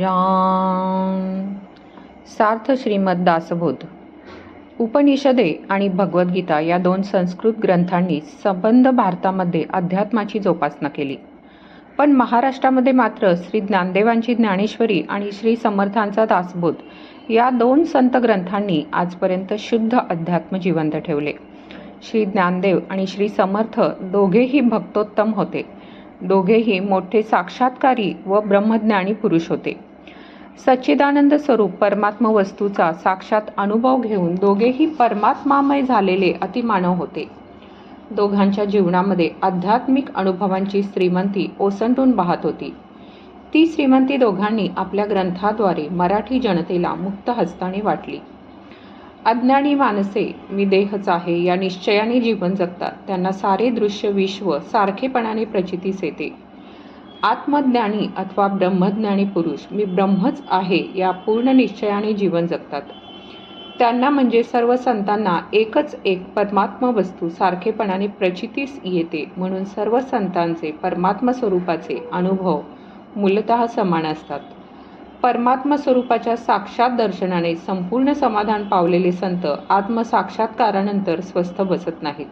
श्रीराम। सार्थ श्रीमद दासबोध। उपनिषदे आणि भगवद्गीता या दोन संस्कृत ग्रंथांनी संबंध भारतामध्ये अध्यात्माची जोपासना केली. पण महाराष्ट्रामध्ये मात्र श्री ज्ञानदेवांची ज्ञानेश्वरी आणि श्री समर्थांचा दासबोध या दोन संत ग्रंथांनी आजपर्यंत शुद्ध अध्यात्म जिवंत ठेवले. श्री ज्ञानदेव आणि श्री समर्थ दोघेही भक्तोत्तम होते. दोघेही मोठे साक्षात्कारी व ब्रह्मज्ञानी पुरुष होते. सच्चिदानंद स्वरूप परमात्म वस्तूचा साक्षात अनुभव घेऊन दोघेही परमात्मामय झालेले अतिमानव होते. दोघांच्या जीवनामध्ये आध्यात्मिक अनुभवांची श्रीमंती ओसंडून वाहत होती. ती श्रीमंती दोघांनी आपल्या ग्रंथाद्वारे मराठी जनतेला मुक्त हस्ताने वाटली. अज्ञानी माणसे मी देहच आहे या निश्चयाने जीवन जगतात त्यांना सारे दृश्य विश्व सारखेपणाने प्रचितीस येते. आत्मज्ञानी अथवा ब्रह्मज्ञानी पुरुष. मी ब्रह्मच आहे या पूर्ण निश्चयाने जीवन जगतात. त्यांना म्हणजे सर्व संतांना एकच एक परमात्मा वस्तू सारखेपणाने प्रचितीस येते. म्हणून सर्व संतांचे परमात्मा स्वरूपाचे अनुभव मूलतः समान असतात. परमात्मा स्वरूपाच्या साक्षात दर्शनाने संपूर्ण समाधान पावलेले संत आत्मसाक्षात्कारानंतर स्वस्थ बसत नाहीत.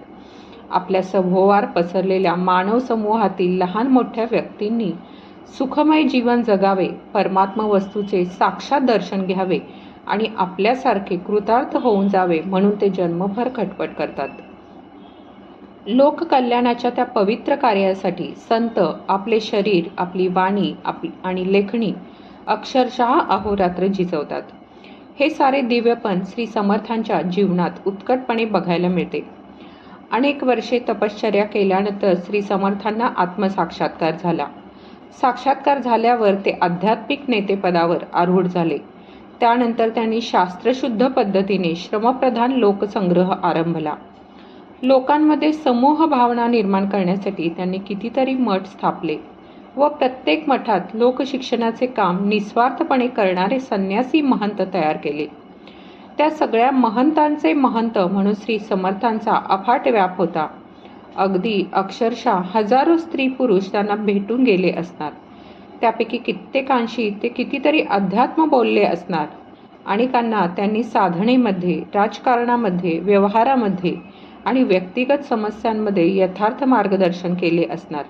आपल्या सभोवार पसरलेल्या मानव समूहातील लहान मोठ्या व्यक्तींनी सुखमय जीवन जगावे परमात्मा वस्तूचे साक्षात दर्शन घ्यावे आणि आपल्यासारखे कृतार्थ होऊन जावे म्हणून ते जन्मभर खटपट करतात. लोककल्याणाच्या त्या पवित्र कार्यासाठी संत आपले शरीर आपली वाणी आपली आणि लेखणी अक्षरशः अहोरात्र झिजवतात. हे सारे दिव्यपण श्री समर्थांच्या जीवनात उत्कटपणे बघायला मिळते. अनेक वर्षे तपश्चर्या केल्यानंतर श्री समर्थांना आत्मसाक्षात्कार झाला. साक्षात्कार झाल्यावर ते आध्यात्मिक नेतेपदावर आरूढ झाले. त्यानंतर त्यांनी शास्त्रशुद्ध पद्धतीने श्रमप्रधान लोकसंग्रह आरंभला. लोकांमध्ये समूह भावना निर्माण करण्यासाठी त्यांनी कितीतरी मठ स्थापले व प्रत्येक मठात लोकशिक्षणाचे काम निस्वार्थपणे करणारे संन्यासी महंत तयार केले. त्या सगळ्या महंतांचे महंत म्हणून श्री समर्थांचा अफाट व्याप होता. अगदी अक्षरशः हजारो स्त्री पुरुष त्यांना भेटून गेले असणार. त्यापैकी कित्येकांशी ते कितीतरी अध्यात्म बोलले असणार अनेकांना त्यांनी साधनेमध्ये राजकारणामध्ये व्यवहारामध्ये आणि व्यक्तिगत समस्यांमध्ये यथार्थ मार्गदर्शन केले असणार.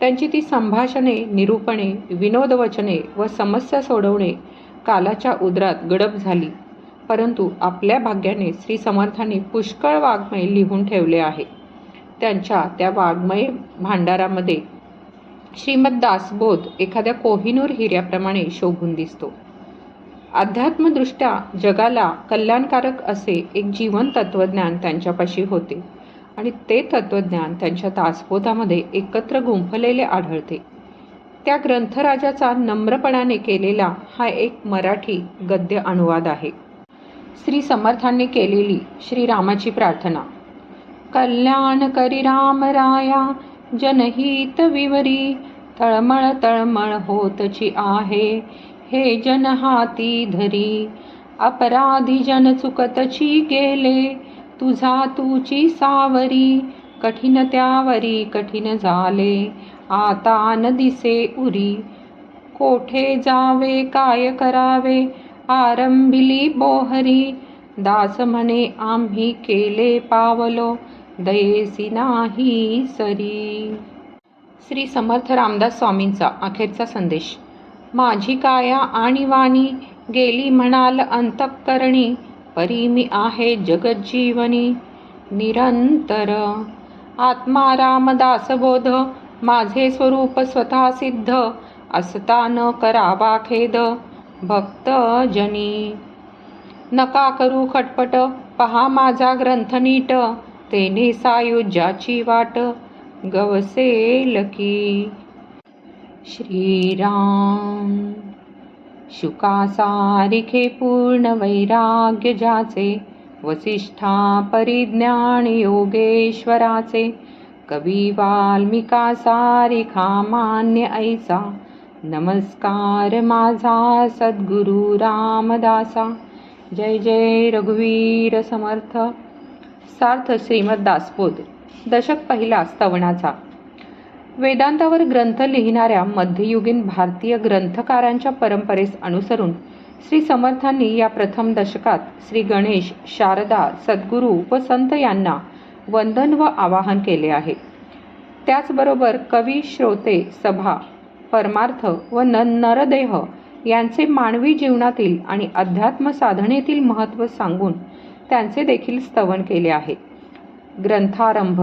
त्यांची ती संभाषणे निरूपणे विनोदवचने व समस्या सोडवणे कालाच्या उदरात गडप झाली. परंतु आपल्या भाग्याने श्री समर्थांनी पुष्कळ वाङ्मय लिहून ठेवले आहे. त्यांच्या त्या वाङ्मय भांडारामध्ये श्रीमद दासबोध एखाद्या कोहिनूर हिऱ्याप्रमाणे शोभून दिसतो. अध्यात्मदृष्ट्या जगाला कल्याणकारक असे एक जीवन तत्त्वज्ञान त्यांच्यापाशी होते आणि ते तत्त्वज्ञान त्यांच्या दासबोधामध्ये एकत्र गुंफलेले आढळते. त्या ग्रंथराजाचा नम्रपणाने केलेला हा एक मराठी गद्य अनुवाद आहे. श्री समर्थांनी केलेली श्रीरामाची प्रार्थना. कल्याण करी राम राया जनहित विवरी तळमळ तळमळ होतची आहे हे जन हाती धरी. अपराधी जन चुकतची गेले तुझा तुची सावरी कठीण त्यावरी कठीण झाले आता न दिसे उरी. कोठे जावे काय करावे आरंभिली बोहरी दास म्हणे आम्ही केले पावलो दयेसी नाही सरी. श्री समर्थ रामदास स्वामींचा अखेरचा संदेश. माझी काया आणि वाणी गेली म्हणाल अंतकरणी परी मी आहे जगज्जीवनी निरंतर. आत्मा रामदासबोध माझे स्वरूप स्वतः सिद्ध असता न करावा खेद भक्तजनी नका करू खटपट पहा माझा ग्रंथ नीट तेने सायुज्याची वाट गवसेल की श्रीराम शुकासारिखे पूर्ण वैराग्य ज्याचे वसिष्ठा परिज्ञान योगेश्वराचे कवी वाल्मिका सारिखा मान्य ऐसा नमस्कार माझा सद्गुरु रामदासा. जय जय रघुवीर समर्थ. सार्थ श्रीमद दासबोध दशक पहिला स्तवनाचा वेदांतावर ग्रंथ लिहिणाऱ्या मध्ययुगीन भारतीय ग्रंथकारांच्या परंपरेस अनुसरून श्री समर्थांनी या प्रथम दशकात श्री गणेश शारदा सद्गुरू व संत यांना वंदन व आवाहन केले आहे. त्याचबरोबर कवी श्रोते सभा परमार्थ व न नरदेह यांचे मानवी जीवनातील आणि अध्यात्म साधनेतील महत्त्व सांगून त्यांचे देखील स्तवन केले आहे. ग्रंथारंभ.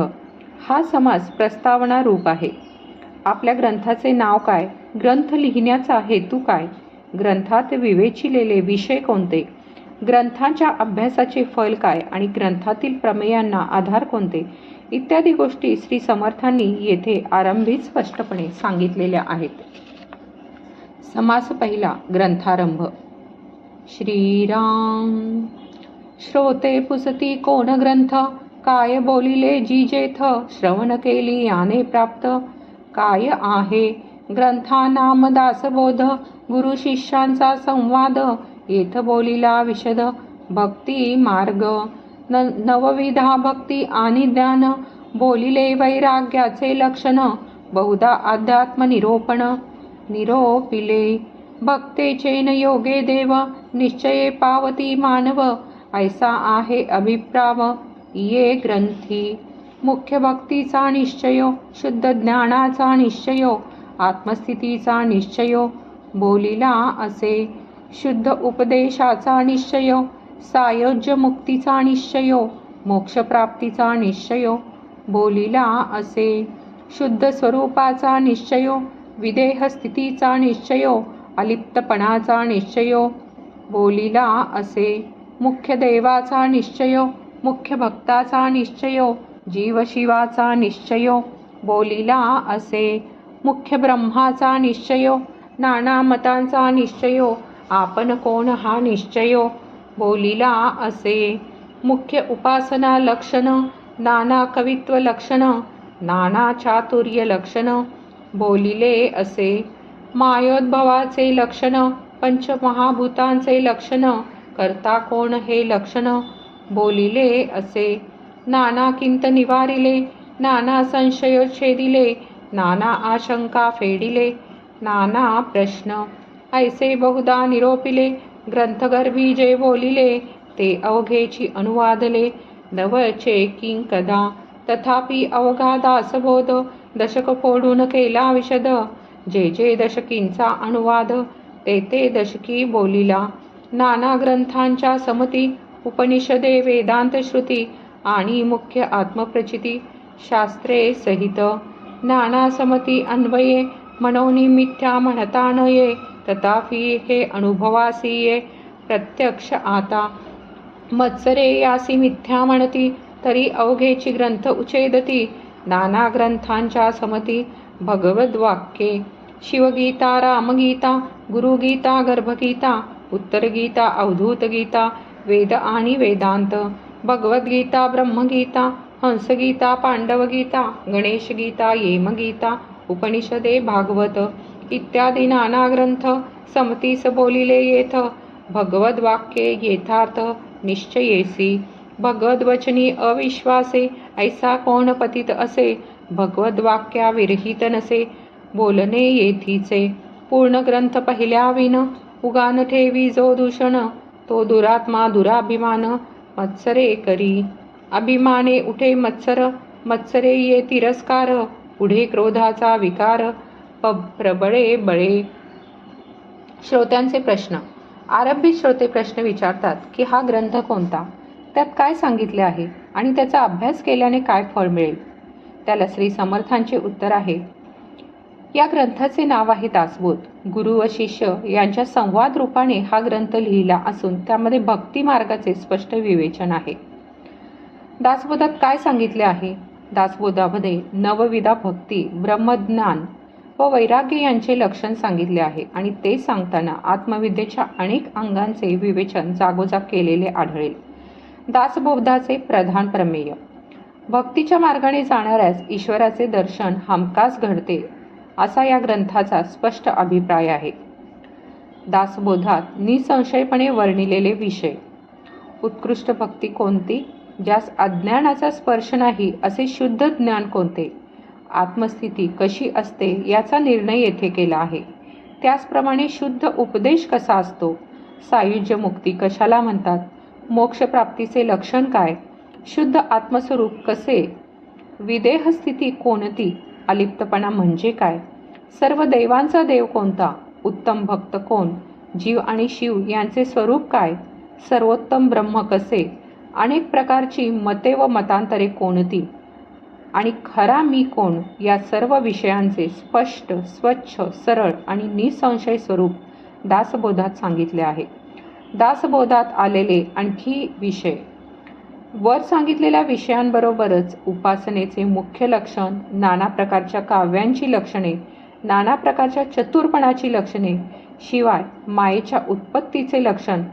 हा समास प्रस्तावना रूप आहे. आपल्या ग्रंथाचे नाव काय? ग्रंथ लिहिण्याचा हेतू काय? ग्रंथात विवेचिलेले विषय कोणते? ग्रंथांच्या अभ्यासाचे फल काय? आणि ग्रंथातील प्रमेयांना आधार कोणते? इत्यादी गोष्टी श्री समर्थांनी येथे आरंभीच स्पष्टपणे सांगितलेल्या आहेत. समास पहिला ग्रंथारंभ. श्रीराम श्रोते पुसती कोण ग्रंथ? काय बोलिले जी जेथ? श्रवण केली याने प्राप्त. काय आहे? ग्रंथा नाम दासबोध गुरु शिष्यांचा संवाद. येथ बोलिला विशद. भक्ती मार्ग. न नवविधा भक्ती आणि ज्ञान बोलिले वैराग्याचे लक्षण बहुधा अध्यात्म निरोपण निरोपिले भक्तेचेन योगे देव निश्चये पावती मानव ऐसा आहे अभिप्राव ये ग्रंथी. मुख्य भक्तीचा निश्चयो शुद्ध ज्ञानाचा निश्चयो आत्मस्थितीचा निश्चयो बोलिला असे शुद्ध उपदेशाचा निश्चय सायोज्य मुक्तीचा निश्चयो मोक्षप्राप्तीचा निश्चयो बोलिला असे. शुद्ध स्वरूपाचा निश्चयो विदेह स्थितीचा निश्चयो अलिप्तपणाचा निश्चयो बोलिला असे. मुख्य देवाचा निश्चयो मुख्य भक्ताचा निश्चयो जीवशिवाचा निश्चयो बोलिला असे. मुख्य ब्रह्माचा निश्चयो नाना मतांचा निश्चयो आपण कोण हा निश्चयो बोलिला असे. मुख्य उपासना लक्षण नाना कवित्व लक्षण नाना चातुर्य लक्षण बोलिले असे. मायोद्भवाचे लक्षण पंचमहाभूतांचे लक्षण करता कोण हे लक्षण बोलिले असे. नाना किंत निवारिले नाना संशय छेदिले नाना आशंका फेडिले नाना प्रश्न. ऐसे बहुधा निरोपिले ग्रंथगर्भी जे बोलिले ते अवघेची अनुवादले. नवचे किंकदा तथापि अवघा दासबोध दशक फोडून केला विशद. जे जे दशकींचा अनुवाद ते ते दशकी बोलिला. नाना ग्रंथांच्या समती उपनिषदे वेदांत श्रुती आणि मुख्य आत्मप्रचिती शास्त्रे सहित. नाना समती अन्वये मनोनी मिथ्या म्हणता न ये तथापि हे अनुभवासी ये प्रत्यक्ष आता. मत्सरे यासी मिथ्या म्हणती तरी अवघेची ग्रंथ उच्छेदती नाना ग्रंथांच्या समती भगवद्वाक्ये शिवगीता रामगीता गुरुगीता गर्भगीता उत्तरगीता अवधूतगीता वेद आणि वेदांत भगवद्गीता ब्रह्मगीता हंसगीता पांडवगीता गणेशगीता येमगीता उपनिषदे भागवत इत्यादी नाना ग्रंथ समतीस बोलिले येथ भगवद्वाक्ये येथार्थ निश्चयेसी. भगवद्वचनी अविश्वासे ऐसा कोण पतित असे? भगवद्वाक्या विरहित नसे बोलणे येथीचे. पूर्ण ग्रंथ पहिल्या विन उगान ठेवी जो दूषण तो दुरात्मा दुराभिमान मत्सरे करी. अभिमाने उठे मत्सर मत्सरे ये तिरस्कार पुढे क्रोधाचा विकार प प्रबळे बळे. श्रोत्यांचे प्रश्न. आरंभी श्रोते प्रश्न विचारतात की हा ग्रंथ कोणता? त्यात काय सांगितले आहे आणि त्याचा अभ्यास केल्याने काय फळ मिळेल? त्याला श्री समर्थांचे उत्तर आहे. या ग्रंथाचे नाव आहे दासबोध. गुरु व शिष्य यांच्या संवाद रूपाने हा ग्रंथ लिहिला असून त्यामध्ये भक्ती मार्गाचे स्पष्ट विवेचन आहे. दासबोधात काय सांगितले आहे? दासबोधामध्ये नवविधा भक्ती ब्रह्मज्ञान व वैराग्य यांचे लक्षण सांगितले आहे आणि ते सांगताना आत्मविद्येच्या अनेक अंगांचे विवेचन जागोजाग केलेले आढळेल. दासबोधाचे प्रधान प्रमेय. भक्तीच्या मार्गाने जाणाऱ्यास ईश्वराचे दर्शन हमखास घडते असा या ग्रंथाचा स्पष्ट अभिप्राय आहे. दासबोधात निसंशयपणे वर्णिलेले विषय. उत्कृष्ट भक्ती कोणती? ज्यास अज्ञानाचा स्पर्श नाही असे शुद्ध ज्ञान कोणते? आत्मस्थिती कशी असते याचा निर्णय येथे केला आहे. त्याचप्रमाणे शुद्ध उपदेश कसा असतो? सायुज्य मुक्ती कशाला म्हणतात? मोक्षप्राप्तीचे लक्षण काय? शुद्ध आत्मस्वरूप कसे? विदेह स्थिती कोणती? अलिप्तपणा म्हणजे काय? सर्व देवांचा देव कोणता? उत्तम भक्त कोण? जीव आणि शिव यांचे स्वरूप काय? सर्वोत्तम ब्रह्म कसे? अनेक प्रकारची मते व मतांतरे कोणती? आणि खरा मी कोण या सर्व विषयांचे स्पष्ट स्वच्छ सरळ आणि निसंशय स्वरूप दासबोधात सांगितले आहे. दासबोधात आलेले आणखी विषय. वर सांगितलेल्या विषयांबरोबरच उपासनेचे मुख्य लक्षण नाना प्रकारच्या काव्यांची लक्षणे नाना प्रकारच्या चतुरपणाची लक्षणे शिवाय मायेच्या उत्पत्तीचे लक्षण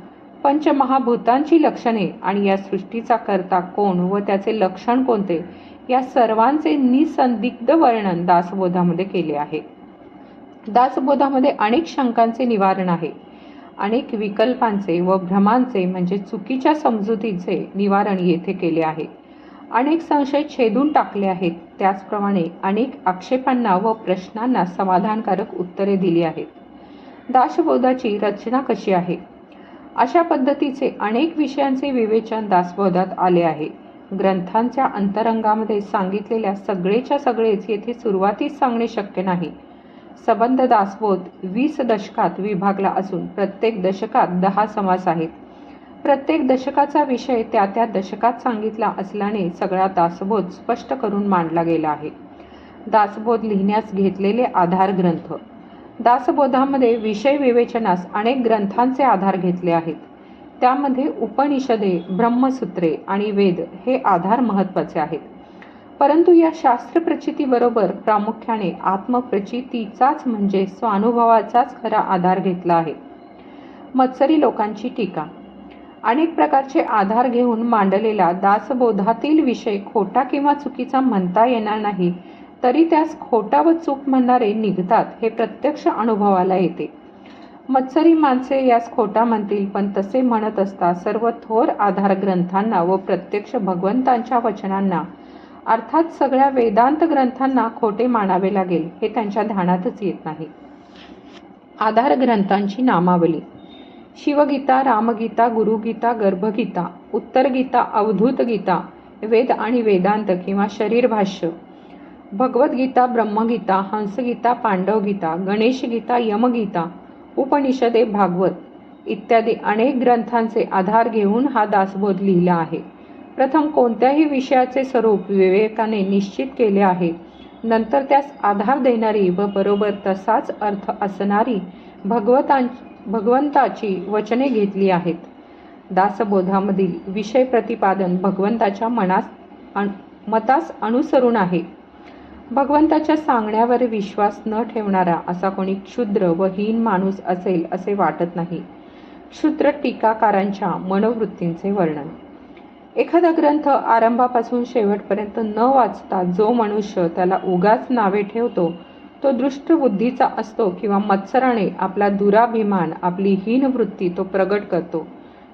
पंचमहाभूतांची लक्षणे आणि या सृष्टीचा करता कोण व त्याचे लक्षण कोणते या सर्वांचे निसंदिग्ध वर्णन दासबोधामध्ये केले आहे. दासबोधामध्ये अनेक शंकांचे निवारण आहे. अनेक विकल्पांचे व भ्रमांचे म्हणजे चुकीच्या समजुतीचे निवारण येथे केले आहे. अनेक संशय छेदून टाकले आहेत. त्याचप्रमाणे अनेक आक्षेपांना व प्रश्नांना समाधानकारक उत्तरे दिली आहेत. दासबोधाची रचना कशी आहे? अशा पद्धतीचे अनेक विषयांचे विवेचन दासबोधात आले आहे. ग्रंथांच्या अंतरंगामध्ये सांगितलेल्या सगळेच्या सगळेच येथे सुरुवातीस सांगणे शक्य नाही. सबंध दासबोध वीस दशकात विभागला असून प्रत्येक दशकात दहा समास आहेत. प्रत्येक दशकाचा विषय त्या त्या दशकात सांगितला असल्याने सगळा दासबोध स्पष्ट करून मांडला गेला आहे. दासबोध लिहिण्यास घेतलेले आधार ग्रंथ. दासबोधामध्ये विषय विवेचनास अनेक ग्रंथांचे आधार घेतले आहेत. त्यामध्ये उपनिषदे ब्रह्मसूत्रे आणि वेद हे आधार महत्त्वाचे आहेत. परंतु या शास्त्रप्रचितीबरोबर प्रामुख्याने आत्मप्रचितीचाच म्हणजे स्वानुभवाचाच खरा आधार घेतला आहे. मत्सरी लोकांची टीका. अनेक प्रकारचे आधार घेऊन मांडलेला दासबोधातील विषय खोटा किंवा चुकीचा म्हणता येणार नाही तरी त्यास खोटा व चूक म्हणणारे निघतात हे प्रत्यक्ष अनुभवाला येते. मत्सरी माणसे यास खोटा म्हणतील पण तसे म्हणत असता सर्व थोर आधार ग्रंथांना व प्रत्यक्ष भगवंतांच्या वचनांना अर्थात सगळ्या वेदांत ग्रंथांना खोटे मानावे लागेल हे त्यांच्या ध्यानातच येत नाही. आधार ग्रंथांची नामावली. शिवगीता रामगीता गुरुगीता गर्भगीता उत्तरगीता अवधूत गीता वेद आणि वेदांत किंवा शरीरभाष्य भगवद्गीता ब्रह्मगीता हंसगीता पांडवगीता गणेशगीता यमगीता उपनिषदे भागवत इत्यादी अनेक ग्रंथांचे आधार घेऊन हा दासबोध लिहिला आहे. प्रथम कोणत्याही विषयाचे स्वरूप विवेकाने निश्चित केले आहे. नंतर त्यास आधार देणारी व बरोबर तसाच अर्थ असणारी भगवतां भगवंताची वचने घेतली आहेत. दासबोधामधील विषय प्रतिपादन भगवंताच्या मनास अन मतास अनुसरून आहे. भगवंताच्या सांगण्यावर विश्वास न ठेवणारा असा कोणी क्षुद्र व हीन माणूस असेल असे वाटत नाही. क्षुद्र टीकाकारांच्या मनोवृत्तींचे वर्णन. एखादा ग्रंथ आरंभापासून शेवटपर्यंत न वाचता जो मनुष्य त्याला उगाच नावे ठेवतो तो दृष्ट बुद्धीचा असतो किंवा मत्सराने आपला दुराभिमान आपली हीन वृत्ती तो प्रगट करतो.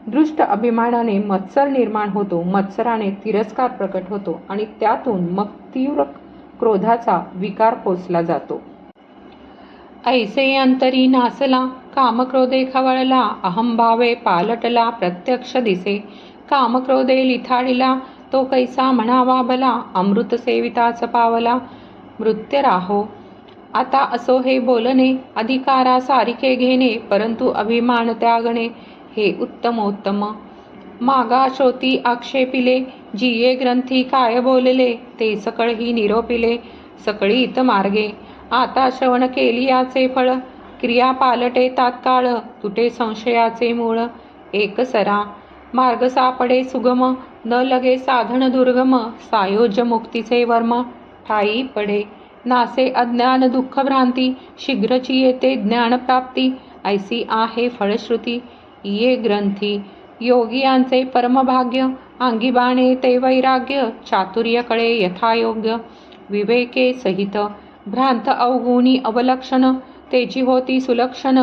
दृष्ट अभिमानाने मत्सर निर्माण होतो मत्सराने तिरस्कार प्रकट होतो आणि त्यातून मग तीव्र क्रोधाचा विकार पोचला जातो. ऐसे अंतरी नासला कामक्रोधे खवळला अहंभावे पालटला प्रत्यक्ष दिसे. कामक्रोधे लिथाडिला तो कैसा म्हणावा भला अमृत सेविताच पावला. मृत्य राहो. आता असो हे बोलणे अधिकारा सारिखे घेणे परंतु अभिमान त्यागणे हे उत्तमोत्तम. मागा श्रोती आक्षेपिले जिये ग्रंथी काय बोलले? ते सकळ ही निरोपिले सकळी इत मार्गे. आता श्रवण केली याचे फळ क्रिया पालटे तात्काळ तुटे संशयाचे मूळ. एक सरा मार्ग सापडे सुगम न लगे साधन दुर्गम सायोज्य मुक्तीचे वर्म. ठाई पडे नासे अज्ञान दुःख भ्रांती शीघ्रची येते ज्ञानप्राप्ती ऐसी आहे फळश्रुती. ये ग्रंथी योगियांचे परमभाग्य अंगी बाणे ते वैराग्य चातुर्यकळे यथायोग्य विवेके सहित भ्रांत अवगुणी अवलक्षण तेची होती सुलक्षण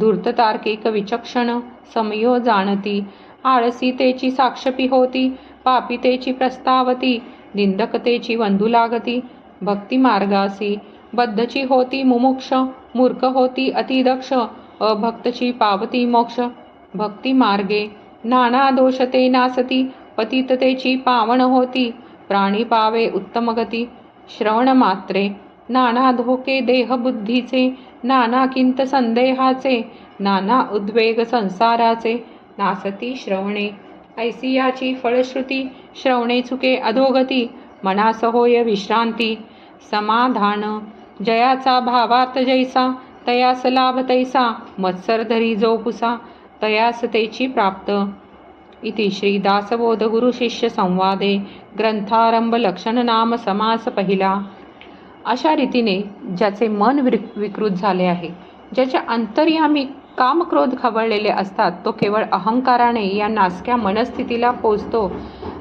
धूर्त तार्किक विचक्षण समयो जाणती आळसी तेची साक्षपी होती पापितेची प्रस्तावती निंदकतेची वंदू लागती भक्ती मार्गासी बद्धची होती मुमुक्ष मूर्ख होती अतिदक्ष अभक्तची पावती मोक्ष भक्ती मार्गे नाना दोषते नासती पतिततेची पावन होती. प्राणी पावे उत्तम गती. श्रवण मात्रे. नाना धोके देहबुद्धीचे नाना किंत संदेहाचे. नाना उद्वेग संसाराचे. नासती श्रवणे. ऐसियाची फळश्रुती. श्रवणे चुके अधोगती. मनासहोय विश्रांती. समाधान. जयाचा भावात जैसा. तयास लाभ तैसा. मत्सरधरी जो पुसा. तयास तेची प्राप्त. इति श्रीदासबोधगुरुशिष्यसंवादे दासबोध ग्रंथारंभ समास पहिला अशा रीतीने ज्याचे मन विक विकृत झाले आहे ज्याच्या अंतर्यामी कामक्रोध खवळलेले असतात तो केवळ अहंकाराने या नासक्या मनस्थितीला पोचतो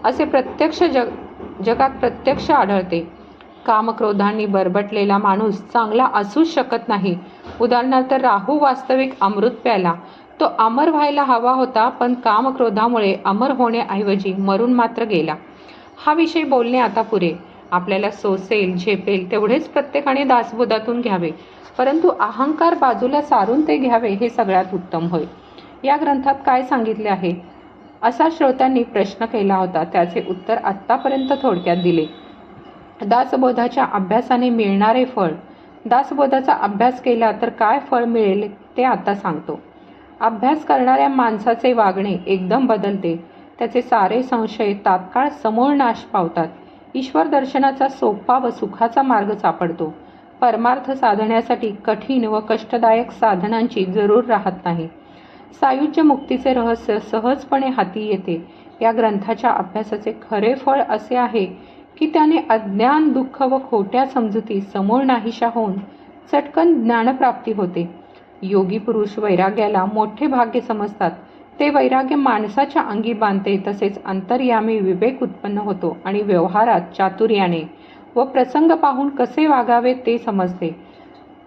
असे प्रत्यक्ष जग जगात प्रत्यक्ष आढळते. कामक्रोधांनी बरबटलेला माणूस चांगला असूच शकत नाही. उदाहरणार्थ राहू वास्तविक अमृत प्याला तो अमर व्हायला हवा होता पण कामक्रोधामुळे अमर होण्याऐवजी मरून मात्र गेला. हा विषय बोलणे आता पुरे. आपल्याला सोसेल झेपेल तेवढेच प्रत्येकाने दासबोधातून घ्यावे. परंतु अहंकार बाजूला सारून ते घ्यावे हे सगळ्यात उत्तम होय. या ग्रंथात काय सांगितले आहे? असा श्रोत्यांनी प्रश्न केला होता त्याचे उत्तर आत्तापर्यंत थोडक्यात दिले. दासबोधाच्या अभ्यासाने मिळणारे फळ. दासबोधाचा अभ्यास केला तर काय फळ मिळेल ते आता सांगतो. अभ्यास करणाऱ्या माणसाचे वागणे एकदम बदलते. त्याचे सारे संशय तात्काळ समूळ नाश पावतात. ईश्वर दर्शनाचा सोपा व सुखाचा मार्ग सापडतो. परमार्थ साधण्यासाठी कठीण व कष्टदायक साधनांची जरूर राहत नाही. सायुज्य मुक्तीचे रहस्य सहजपणे हाती येते. या ग्रंथाच्या अभ्यासाचे खरे फळ असे आहे की त्याने अज्ञान दुःख व खोट्या समजुती समूळ नाहीशा होऊन चटकन ज्ञानप्राप्ती होते. योगी पुरुष वैराग्याला मोठे भाग्य समजतात. ते वैराग्य माणसाच्या अंगी बांधते तसेच अंतर्यामी विवेक उत्पन्न होतो आणि व्यवहारात चातुर्याने व प्रसंग पाहून कसे वागावे ते समजते.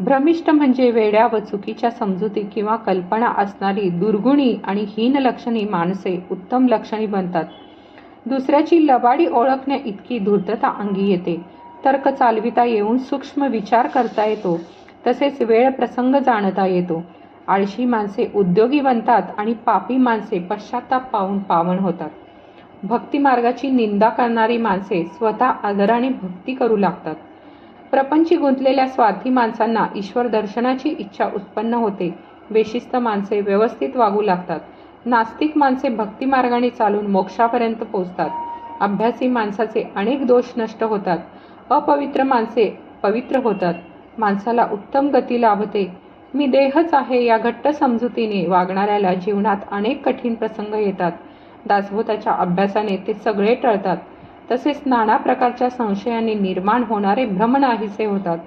भ्रमिष्ट म्हणजे वेड्या व चुकीच्या समजुती किंवा कल्पना असणारी दुर्गुणी आणि हीन लक्षणी माणसे उत्तम लक्षणी बनतात. दुसऱ्याची लबाडी ओळखण्या इतकी धूर्तता अंगी येते. तर्क चालविता येऊन सूक्ष्म विचार करता येतो. तसेच वेळ प्रसंग जाणता येतो. आळशी माणसे उद्योगी बनतात आणि पापी माणसे पश्चाताप पाहून पावन होतात. भक्तिमार्गाची निंदा करणारी माणसे स्वतः आदराने भक्ती करू लागतात. प्रपंची गुंतलेल्या स्वार्थी माणसांना ईश्वर दर्शनाची इच्छा उत्पन्न होते. बेशिस्त माणसे व्यवस्थित वागू लागतात. नास्तिक माणसे भक्तिमार्गाने चालून मोक्षापर्यंत पोचतात अभ्यासी माणसाचे अनेक दोष नष्ट होतात. अपवित्र माणसे पवित्र होतात. माणसाला उत्तम गती लाभते. मी देहच आहे या घट्ट समजुतीने वागणाऱ्याला जीवनात अनेक कठीण प्रसंग येतात. दासभूताच्या अभ्यासाने ते सगळे टळतात. तसेच नाना प्रकारच्या संशयाने निर्माण होणारे भ्रम नाहीसे होतात.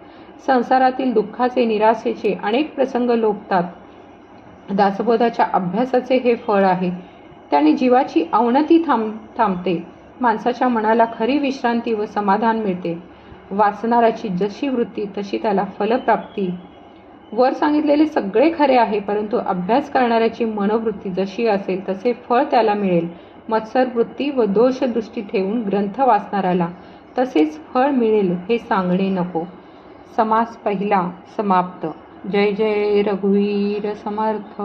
संसारातील दुःखाचे निराशेचे अनेक प्रसंग लोपतात. दासबोधाच्या अभ्यासाचे हे फळ आहे. त्याने जीवाची अवनती थांब थांबते. माणसाच्या मनाला खरी विश्रांती व समाधान मिळते. वाचणाऱ्याची जशी वृत्ती तशी त्याला फलप्राप्ती. वर सांगितलेले सगळे खरे आहे परंतु अभ्यास करणाऱ्याची मनोवृत्ती जशी असेल तसे फळ त्याला मिळेल. मत्सर वृत्ती व दोषदृष्टी ठेवून ग्रंथ वाचणाऱ्याला तसेच फळ मिळेल हे सांगणे नको. समास पहिला समाप्त. जय जय रघुवीर समर्थ.